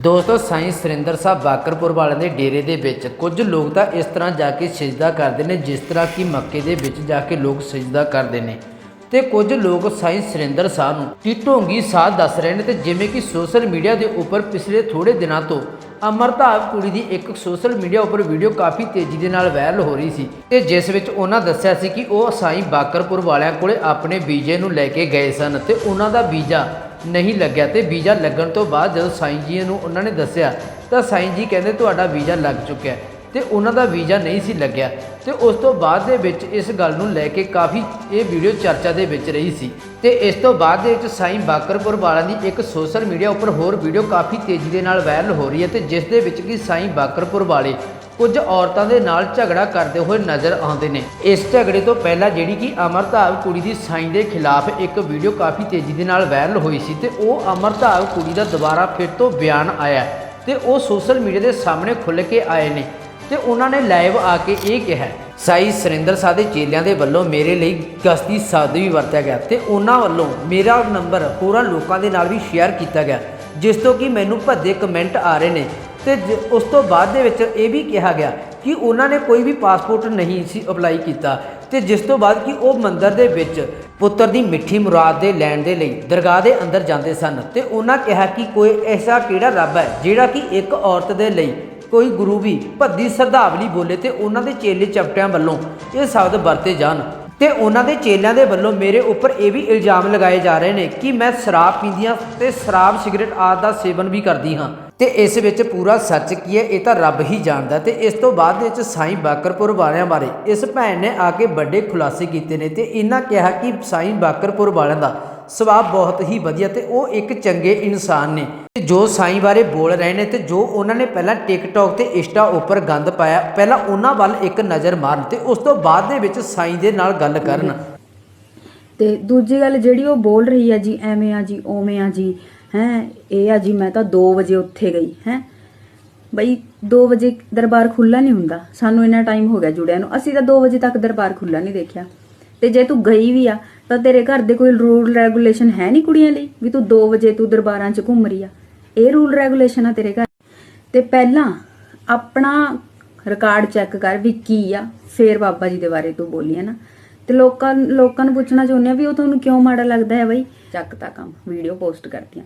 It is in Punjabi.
ਦੋਸਤੋ, ਸਾਈਂ ਸੁਰਿੰਦਰ ਸਾਹਿਬ ਬਾਕਰਪੁਰ ਵਾਲਿਆਂ ਦੇ ਡੇਰੇ ਦੇ ਵਿੱਚ ਕੁਝ ਲੋਕ ਤਾਂ ਇਸ ਤਰ੍ਹਾਂ ਜਾ ਕੇ ਸਜਦਾ ਕਰਦੇ ਨੇ, ਜਿਸ ਤਰ੍ਹਾਂ ਕਿ ਮੱਕੇ ਦੇ ਵਿੱਚ ਜਾ ਕੇ ਲੋਕ ਸਜਦਾ ਕਰਦੇ ਨੇ। ਤੇ ਕੁਝ ਲੋਕ ਸਾਈਂ ਸੁਰਿੰਦਰ ਸਾਹਿਬ ਨੂੰ ਟਿੱਟੋਂਗੀ ਸਾਧ ਦੱਸ ਰਹੇ ਨੇ ਤੇ ਜਿਵੇਂ ਕਿ ਸੋਸ਼ਲ ਮੀਡੀਆ ਦੇ ਉੱਪਰ ਪਿਛਲੇ ਥੋੜੇ ਦਿਨਾਂ ਤੋਂ ਅਮਰਤਾਬ ਕੁੜੀ ਦੀ ਇੱਕ ਸੋਸ਼ਲ ਮੀਡੀਆ ਉੱਪਰ ਵੀਡੀਓ ਕਾਫੀ ਤੇਜ਼ੀ ਦੇ ਨਾਲ ਵਾਇਰਲ ਹੋ ਰਹੀ ਸੀ ਤੇ ਜਿਸ ਵਿੱਚ ਉਹਨਾਂ ਦੱਸਿਆ ਸੀ ਕਿ ਉਹ ਸਾਈਂ ਬਾਕਰਪੁਰ ਵਾਲਿਆਂ ਕੋਲੇ ਆਪਣੇ ਵੀਜ਼ੇ ਨੂੰ ਲੈ ਕੇ ਗਏ ਸਨ ਤੇ ਉਹਨਾਂ ਦਾ ਵੀਜ਼ਾ ਨਹੀਂ ਲੱਗਿਆ ਤੇ ਵੀਜ਼ਾ ਲੱਗਣ ਤੋਂ ਬਾਅਦ ਜਦੋਂ ਸਾਈਂ ਜੀ ਨੂੰ ਉਹਨਾਂ ਨੇ ਦੱਸਿਆ, ਤਾਂ ਸਾਈਂ ਜੀ ਕਹਿੰਦੇ ਤੁਹਾਡਾ ਵੀਜ਼ਾ ਲੱਗ ਚੁੱਕਿਆ ਹੈ ਤੇ ਉਹਨਾਂ ਦਾ ਵੀਜ਼ਾ ਨਹੀਂ ਸੀ ਲੱਗਿਆ ਤੇ ਉਸ ਤੋਂ ਬਾਅਦ ਦੇ ਵਿੱਚ ਇਸ ਗੱਲ ਨੂੰ ਲੈ ਕੇ ਕਾਫੀ ਇਹ ਵੀਡੀਓ ਚਰਚਾ ਦੇ ਵਿੱਚ ਰਹੀ ਸੀ ਤੇ ਇਸ ਤੋਂ ਬਾਅਦ ਦੇ ਵਿੱਚ ਸਾਈਂ ਬਾਕਰਪੁਰ ਵਾਲਿਆਂ ਦੀ ਇੱਕ ਸੋਸ਼ਲ ਮੀਡੀਆ ਉੱਪਰ ਹੋਰ ਵੀਡੀਓ ਕਾਫੀ ਤੇਜ਼ੀ ਦੇ ਨਾਲ ਵਾਇਰਲ ਹੋ ਰਹੀ ਹੈ ਤੇ ਜਿਸ ਦੇ ਵਿੱਚ ਕਿ ਸਾਈਂ ਬਾਕਰਪੁਰ ਵਾਲੇ ਕੁਝ ਔਰਤਾਂ ਦੇ ਨਾਲ ਝਗੜਾ ਕਰਦੇ ਹੋਏ ਨਜ਼ਰ ਆਉਂਦੇ ਨੇ। ਇਸ ਝਗੜੇ ਤੋਂ ਪਹਿਲਾਂ ਜਿਹੜੀ ਕਿ ਅਮਰਤਾਬ ਕੁੜੀ ਦੀ ਸਾਈਂ ਦੇ ਖਿਲਾਫ ਇੱਕ ਵੀਡੀਓ ਕਾਫੀ ਤੇਜ਼ੀ ਦੇ ਨਾਲ ਵਾਇਰਲ ਹੋਈ ਸੀ ਤੇ ਉਹ ਅਮਰਤਾਬ ਕੁੜੀ ਦਾ ਦੁਬਾਰਾ ਫਿਰ ਤੋਂ ਬਿਆਨ ਆਇਆ ਤੇ ਉਹ ਸੋਸ਼ਲ ਮੀਡੀਆ ਦੇ ਸਾਹਮਣੇ ਖੁੱਲ੍ਹ ਕੇ ਆਏ ਨੇ ਤੇ ਉਹਨਾਂ ਨੇ ਲਾਈਵ ਆ ਕੇ ਇਹ ਕਿਹਾ, ਸਾਈ ਸੁਰਿੰਦਰ ਸਾਹਿਬ ਦੇ ਚੇਲਿਆਂ ਦੇ ਵੱਲੋਂ ਮੇਰੇ ਲਈ ਗਸਤੀ ਸਾਧ ਵੀ ਵਰਤਿਆ ਗਿਆ ਤੇ ਉਹਨਾਂ ਵੱਲੋਂ ਮੇਰਾ ਨੰਬਰ ਹੋਰਾਂ ਲੋਕਾਂ ਦੇ ਨਾਲ ਵੀ ਸ਼ੇਅਰ ਕੀਤਾ ਗਿਆ, ਜਿਸ ਤੋਂ ਕਿ ਮੈਨੂੰ ਭੱਦੇ ਕਮੈਂਟ ਆ ਰਹੇ ਨੇ ਤੇ ਜ- ਉਸ ਤੋਂ ਬਾਅਦ ਦੇ ਵਿੱਚ ਇਹ ਵੀ ਕਿਹਾ ਗਿਆ ਕਿ ਉਹਨਾਂ ਨੇ ਕੋਈ ਵੀ ਪਾਸਪੋਰਟ ਨਹੀਂ ਸੀ ਅਪਲਾਈ ਕੀਤਾ ਤੇ ਜਿਸ ਤੋਂ ਬਾਅਦ ਕਿ ਉਹ ਮੰਦਰ ਦੇ ਵਿੱਚ ਪੁੱਤਰ ਦੀ ਮਿੱਠੀ ਮੁਰਾਦ ਦੇ ਲੈਣ ਦੇ ਲਈ ਦਰਗਾਹ ਦੇ ਅੰਦਰ ਜਾਂਦੇ ਸਨ ਤੇ ਉਹਨਾਂ ਕਿਹਾ ਕਿ ਕੋਈ ਐਸਾ ਕਿਹੜਾ ਰੱਬ ਹੈ ਜਿਹੜਾ ਕਿ ਇੱਕ ਔਰਤ ਦੇ ਲਈ ਕੋਈ ਗੁਰੂ ਵੀ ਭੱਦੀ ਸ਼ਰਧਾਵਲੀ ਬੋਲੇ ਤੇ ਉਹਨਾਂ ਦੇ ਚੇਲੇ ਚਪਟਿਆਂ ਵੱਲੋਂ ਇਹ ਸ਼ਬਦ ਵਰਤੇ ਜਾਣ। ਤੇ ਉਹਨਾਂ ਦੇ ਚੇਲਿਆਂ ਦੇ ਵੱਲੋਂ ਮੇਰੇ ਉੱਪਰ ਇਹ ਵੀ ਇਲਜ਼ਾਮ ਲਗਾਏ ਜਾ ਰਹੇ ਨੇ ਕਿ ਮੈਂ ਸ਼ਰਾਬ ਪੀਂਦੀ ਹਾਂ ਤੇ ਸ਼ਰਾਬ, ਸਿਗਰਟ ਆਦਿ ਦਾ ਸੇਵਨ ਵੀ ਕਰਦੀ ਹਾਂ। ਤੇ ਇਸ ਵਿੱਚ ਪੂਰਾ ਸੱਚ ਕੀ ਹੈ? ਇਹ ਤਾਂ ਰੱਬ ਹੀ ਜਾਣਦਾ ਤੇ ਇਸ ਤੋਂ ਬਾਅਦ ਵਿੱਚ ਸਾਈਂ ਬਾਕਰਪੁਰ ਵਾਲਿਆਂ ਬਾਰੇ। ਇਸ ਭੈਣ ਨੇ ਆ ਕੇ ਵੱਡੇ ਖੁਲਾਸੇ ਕੀਤੇ ਨੇ ਤੇ ਇਹਨਾਂ ਕਿਹਾ ਕਿ ਸਾਈਂ ਬਾਕਰਪੁਰ ਵਾਲਿਆਂ ਦਾ ਸੁਭਾਅ ਬਹੁਤ ਹੀ ਵਧੀਆ ਤੇ ਉਹ ਇੱਕ ਚੰਗੇ ਇਨਸਾਨ ਨੇ। ਤੇ ਜੋ ਸਾਈਂ ਬਾਰੇ ਬੋਲ ਰਹੇ ਨੇ ਤੇ ਜੋ ਉਹਨਾਂ ਨੇ ਪਹਿਲਾਂ ਟਿਕਟੌਕ ਤੇ ਇੰਸਟਾ ਉੱਪਰ ਗੰਦ ਪਾਇਆ, ਪਹਿਲਾਂ ਉਹਨਾਂ ਵੱਲ ਇੱਕ ਨਜ਼ਰ ਮਾਰਨ ਤੇ ਉਸ ਤੋਂ ਬਾਅਦ ਦੇ ਵਿੱਚ ਸਾਈਂ ਦੇ ਨਾਲ ਗੱਲ ਕਰਨ। ਤੇ ਦੂਜੀ ਗੱਲ ਜਿਹੜੀ ਉਹ ਬੋਲ ਰਹੀ ਹੈ ਜੀ, ਐਵੇਂ ਆ ਜੀ, ਓਵੇਂ ਆ ਜੀ ਹੈ, ਇਹ ਆ ਜੀ, ਮੈਂ ਤਾਂ 2 ਵਜੇ ਉੱਥੇ ਗਈ, ਹੈ। ਬਈ 2 ਵਜੇ ਦਰਬਾਰ ਖੁੱਲਾ ਨਹੀਂ ਹੁੰਦਾ। ਸਾਨੂੰ ਇੰਨਾ ਟਾਈਮ ਹੋ ਗਿਆ ਜੁੜਿਆ ਨੂੰ। ਅਸੀਂ ਤਾਂ 2 ਵਜੇ ਤੱਕ ਦਰਬਾਰ ਖੁੱਲਾ ਨਹੀਂ ਦੇਖਿਆ। ਤੇ ਜੇ ਤੂੰ ਗਈ ਵੀ ਆ, ਤਾਂ ਤੇਰੇ ਘਰ ਦੇ ਕੋਈ ਰੂਲ ਰੈਗੂਲੇਸ਼ਨ ਹੈ ਨਹੀਂ ਕੁੜੀਆਂ ਲਈ, ਵੀ ਤੂੰ 2 ਵਜੇ ਤੂੰ ਦਰਬਾਰਾਂ 'ਚ ਘੁੰਮ ਰਹੀ ਆ। ਇਹ ਰੂਲ ਰੈਗੂਲੇਸ਼ਨ ਆ ਤੇਰੇ ਘਰ। ਤੇ ਪਹਿਲਾਂ ਆਪਣਾ ਰਿਕਾਰਡ ਚੈੱਕ ਕਰ ਵੀ ਕੀ ਆ। ਫੇਰ ਬਾਬਾ ਜੀ ਦੇ ਬਾਰੇ ਤੂੰ ਬੋਲੀ, ਹੈ ਨਾ। ਤੇ ਲੋਕਾਂ ਲੋਕਾਂ ਨੂੰ ਪੁੱਛਣਾ ਚਾਹੁੰਦੇ ਆ ਵੀ ਉਹ ਤੁਹਾਨੂੰ ਕਿਉਂ ਮਾੜਾ ਲੱਗਦਾ ਹੈ ਬਈ? ਚੱਕ ਤਾਂ ਕੰਮ ਵੀਡੀਓ ਪੋਸਟ ਕਰਦੀਆਂ